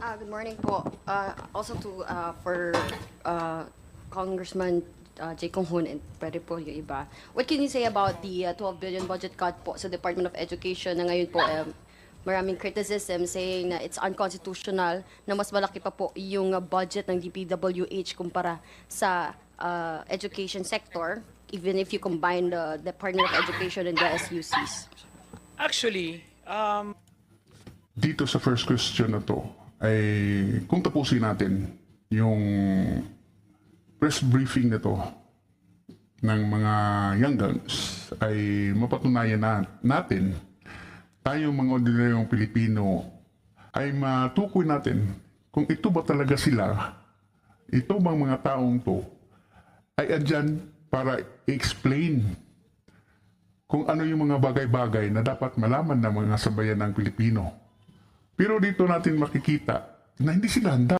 Ah, good morning po. Uh, also to uh, for uh, Congressman uh, Jay Conghun and pwede po yung iba. What can you say about the uh, 12 billion budget cut po sa Department of Education na ngayon po um, maraming criticism saying na it's unconstitutional na mas malaki pa po yung uh, budget ng DPWH kumpara sa uh, education sector even if you combine the Department of Education and the SUCs. Actually, um, dito sa first question na to ay kung tapusin natin yung press briefing na to ng mga young guns ay mapatunayan na, natin tayong mga ordinaryong Pilipino ay matukoy natin kung ito ba talaga sila ito bang mga taong to ay andyan para explain kung ano yung mga bagay-bagay na dapat malaman ng mga sabayan ng Pilipino. Pero dito natin makikita na hindi sila handa